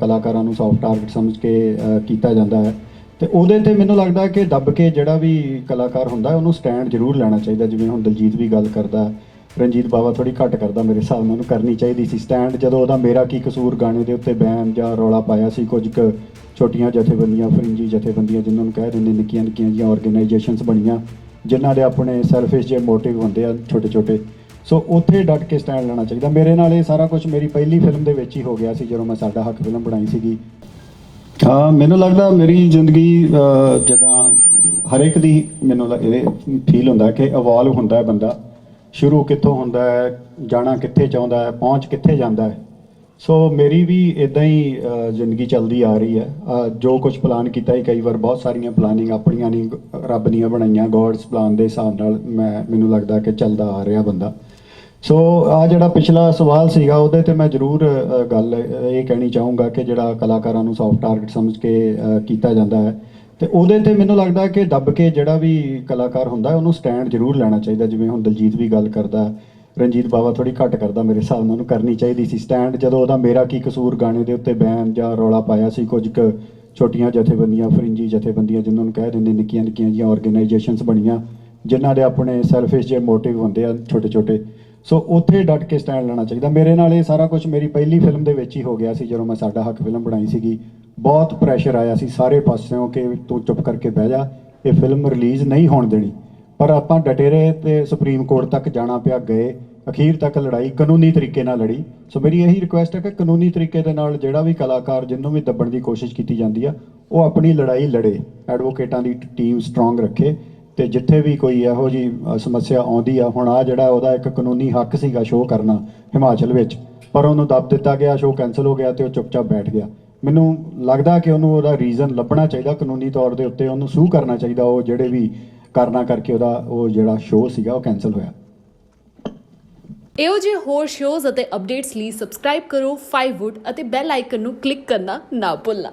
ਕਲਾਕਾਰਾਂ ਨੂੰ soft target ਸਮਝ ਕੇ ਕੀਤਾ ਜਾਂਦਾ ਹੈ। ਤੇ ਉਹਦੇ ਤੇ ਮੈਨੂੰ ਲੱਗਦਾ ਕਿ ਦੱਬ ਕੇ ਜਿਹੜਾ ਵੀ ਕਲਾਕਾਰ ਹੁੰਦਾ ਉਹਨੂੰ ਸਟੈਂਡ ਜ਼ਰੂਰ ਲੈਣਾ ਚਾਹੀਦਾ। ਜਿਵੇਂ ਹੁਣ ਦਲਜੀਤ ਵੀ ਗੱਲ ਕਰਦਾ, ਰਣਜੀਤ ਬਾਵਾ ਥੋੜੀ ਘੱਟ ਕਰਦਾ, ਮੇਰੇ ਹਿਸਾਬ ਨਾਲ ਉਹਨੂੰ ਕਰਨੀ ਚਾਹੀਦੀ ਸੀ। ਸਟੈਂਡ ਜਦੋਂ ਉਹਦਾ ਮੇਰਾ ਕੀ ਕਸੂਰ ਗਾਣੇ ਦੇ ਉੱਤੇ ਬੈਨ ਜਾਂ ਰੌਲਾ ਪਾਇਆ ਸੀ, ਕੁਝ ਕੁ ਛੋਟੀਆਂ ਜਥੇਬੰਦੀਆਂ, ਫਰਿੰਜੀ ਜਥੇਬੰਦੀਆਂ ਜਿਨ੍ਹਾਂ ਨੂੰ ਕਹਿ ਦਿੰਦੇ ਨਿੱਕੀਆਂ ਨਿੱਕੀਆਂ ਜਿਹੀਆਂ ਆਰਗੇਨਾਈਜੇਸ਼ਨਸ ਬਣੀਆਂ, ਜਿਨ੍ਹਾਂ ਦੇ ਆਪਣੇ ਸੈਲਫਿਸ਼ ਜੇ ਮੋਟਿਵ ਹੁੰਦੇ ਆ ਛੋਟੇ ਛੋਟੇ ਸੋ ਉੱਥੇ ਡਟ ਕੇ ਸਟੈਂਡ ਲੈਣਾ ਚਾਹੀਦਾ। ਮੇਰੇ ਨਾਲ ਇਹ ਸਾਰਾ ਕੁਝ ਮੇਰੀ ਪਹਿਲੀ ਫਿਲਮ ਦੇ ਵਿੱਚ ਹੀ ਹੋ ਗਿਆ ਸੀ ਜਦੋਂ ਮੈਂ ਸਾਡਾ ਹੱਕ ਫਿਲਮ ਬਣਾਈ ਸੀਗੀ। ਹਾਂ ਮੈਨੂੰ ਲੱਗਦਾ ਮੇਰੀ ਜ਼ਿੰਦਗੀ ਅਹ, ਜਿੱਦਾਂ ਹਰ ਇੱਕ ਦੀ ਮੈਨੂੰ ਲੱਗ- ਇਹ ਫੀਲ ਹੁੰਦਾ ਕਿ ਇਵੋਲਵ ਹੁੰਦਾ ਹੈ ਬੰਦਾ। ਸ਼ੁਰੂ ਕਿੱਥੋਂ ਹੁੰਦਾ ਹੈ ਜਾਣਾ ਕਿੱਥੇ ਚਾਹੁੰਦਾ ਹੈ ਪਹੁੰਚ ਕਿੱਥੇ ਜਾਂਦਾ ਹੈ। ਸੋ ਮੇਰੀ ਵੀ ਇਦਾਂ ਹੀ ਜ਼ਿੰਦਗੀ ਚੱਲਦੀ ਆ ਰਹੀ ਹੈ। ਜੋ ਕੁਝ ਪਲਾਨ ਕੀਤਾ ਹੀ ਕਈ ਵਾਰ ਬਹੁਤ ਸਾਰੀਆਂ ਪਲਾਨਿੰਗ ਆਪਣੀਆਂ ਨਹੀਂ ਰੱਬ ਦੀਆਂ ਬਣਾਈਆਂ ਗੋਡਸ ਪਲਾਨ ਦੇ ਹਿਸਾਬ ਨਾਲ ਮੈਂ ਮੈਨੂੰ ਲੱਗਦਾ ਕਿ ਚੱਲਦਾ ਆ ਰਿਹਾ ਬੰਦਾ। ਸੋ ਆ ਜਿਹੜਾ ਪਿਛਲਾ ਸਵਾਲ ਸੀਗਾ, ਉਹਦੇ ਤੇ ਮੈਂ ਜ਼ਰੂਰ ਗੱਲ ਇਹ ਕਹਿਣੀ ਚਾਹੂੰਗਾ ਕਿ ਜਿਹੜਾ ਕਲਾਕਾਰਾਂ ਨੂੰ ਸੌਫਟ ਟਾਰਗੇਟ ਸਮਝ ਕੇ ਕੀਤਾ ਜਾਂਦਾ ਹੈ। ਤੇ ਉਹਦੇ ਤੇ ਮੈਨੂੰ ਲੱਗਦਾ ਕਿ ਦੱਬ ਕੇ ਜਿਹੜਾ ਵੀ ਕਲਾਕਾਰ ਹੁੰਦਾ, ਉਹਨੂੰ ਸਟੈਂਡ ਜ਼ਰੂਰ ਲੈਣਾ ਚਾਹੀਦਾ। ਜਿਵੇਂ ਹੁਣ ਦਲਜੀਤ ਵੀ ਗੱਲ ਕਰਦਾ, ਰਣਜੀਤ ਬਾਵਾ ਥੋੜੀ ਘੱਟ ਕਰਦਾ, ਮੇਰੇ ਹਿਸਾਬ ਨਾਲ ਉਹਨੂੰ ਕਰਨੀ ਚਾਹੀਦੀ ਸੀ ਸਟੈਂਡ ਜਦੋਂ ਉਹਦਾ ਮੇਰਾ ਕੀ ਕਸੂਰ ਗਾਣੇ ਦੇ ਉੱਤੇ ਬੈਨ ਜਾਂ ਰੌਲਾ ਪਾਇਆ ਸੀ, ਕੁਝ ਕੁ ਛੋਟੀਆਂ ਜਥੇਬੰਦੀਆਂ, ਫਰਿੰਜੀ ਜਥੇਬੰਦੀਆਂ ਜਿਨ੍ਹਾਂ ਨੂੰ ਕਹਿ ਦਿੰਦੇ ਨਿੱਕੀਆਂ ਨਿੱਕੀਆਂ ਜਿਹੀਆਂ ਆਰਗੇਨਾਈਜੇਸ਼ਨਸ ਬਣੀਆਂ, ਜਿਨ੍ਹਾਂ ਦੇ ਆਪਣੇ ਸੈਲਫਿਸ਼ ਜੇ ਮੋਟਿਵ ਹੁੰਦੇ ਆ ਛੋਟੇ ਛੋਟੇ ਸੋ ਉੱਥੇ ਡਟ ਕੇ ਸਟੈਂਡ ਲੈਣਾ ਚਾਹੀਦਾ। ਮੇਰੇ ਨਾਲ ਇਹ ਸਾਰਾ ਕੁਝ ਮੇਰੀ ਪਹਿਲੀ ਫਿਲਮ ਦੇ ਵਿੱਚ ਹੀ ਹੋ ਗਿਆ ਸੀ, ਜਦੋਂ ਮੈਂ ਸਾਡਾ ਹੱਕ ਫਿਲਮ ਬਣਾਈ ਸੀਗੀ। ਬਹੁਤ ਪ੍ਰੈਸ਼ਰ ਆਇਆ ਸੀ ਸਾਰੇ ਪਾਸਿਓਂ ਕਿ ਤੂੰ ਚੁੱਪ ਕਰਕੇ ਬਹਿ ਜਾ, ਇਹ ਫਿਲਮ ਰਿਲੀਜ਼ ਨਹੀਂ ਹੋਣ ਦੇਣੀ। ਪਰ ਆਪਾਂ ਡਟੇ ਰਹੇ ਤੇ ਸੁਪਰੀਮ ਕੋਰਟ ਤੱਕ ਜਾਣਾ ਪਿਆ, ਗਏ। ਅਖੀਰ ਤੱਕ ਲੜਾਈ ਕਾਨੂੰਨੀ ਤਰੀਕੇ ਨਾਲ ਲੜੀ। ਸੋ ਮੇਰੀ ਇਹੀ ਰਿਕੁਐਸਟ ਹੈ ਕਿ ਕਾਨੂੰਨੀ ਤਰੀਕੇ ਦੇ ਨਾਲ ਜਿਹੜਾ ਵੀ ਕਲਾਕਾਰ ਜਿਹਨੂੰ ਵੀ ਦੱਬਣ ਦੀ ਕੋਸ਼ਿਸ਼ ਕੀਤੀ ਜਾਂਦੀ ਆ, ਉਹ ਆਪਣੀ ਲੜਾਈ ਲੜੇ। ਐਡਵੋਕੇਟਾਂ ਦੀ ਟੀਮ ਸਟਰੋਂਗ ਰੱਖੇ। ਤੇ ਜਿੱਥੇ ਵੀ ਕੋਈ ਇਹੋ ਜੀ ਸਮੱਸਿਆ ਆਉਂਦੀ ਆ, ਹੁਣ ਆ ਜਿਹੜਾ ਉਹਦਾ ਇੱਕ ਕਾਨੂੰਨੀ ਹੱਕ ਸੀਗਾ ਸ਼ੋਅ ਕਰਨਾ ਹਿਮਾਚਲ ਵਿੱਚ, ਪਰ ਉਹਨੂੰ ਦੱਬ ਦਿੱਤਾ ਗਿਆ ਸ਼ੋਅ ਕੈਨਸਲ ਹੋ ਗਿਆ ਤੇ ਉਹ ਚੁੱਪਚਾਪ ਬੈਠ ਗਿਆ। ਮੈਨੂੰ ਲੱਗਦਾ ਕਿ ਉਹਨੂੰ ਉਹਦਾ ਰੀਜ਼ਨ ਲੱਭਣਾ ਚਾਹੀਦਾ, ਕਾਨੂੰਨੀ ਤੌਰ ਦੇ ਉੱਤੇ ਉਹਨੂੰ ਸੂ ਕਰਨਾ ਚਾਹੀਦਾ, ਉਹ ਜਿਹੜੇ ਵੀ ਕਰਨਾ ਕਰਕੇ ਉਹਦਾ, ਉਹ ਜਿਹੜਾ ਸ਼ੋਅ ਸੀਗਾ, ਉਹ ਕੈਨਸਲ ਹੋਇਆ। ਇਹੋ ਜਿਹੇ ਹੋਰ ਸ਼ੋਜ਼ ਅਤੇ ਅਪਡੇਟਸ ਲਈ ਸਬਸਕ੍ਰਾਈਬ ਕਰੋ 5wood ਅਤੇ ਬੈਲ ਆਈਕਨ ਨੂੰ ਕਲਿੱਕ ਕਰਨਾ ਨਾ ਭੁੱਲਣਾ।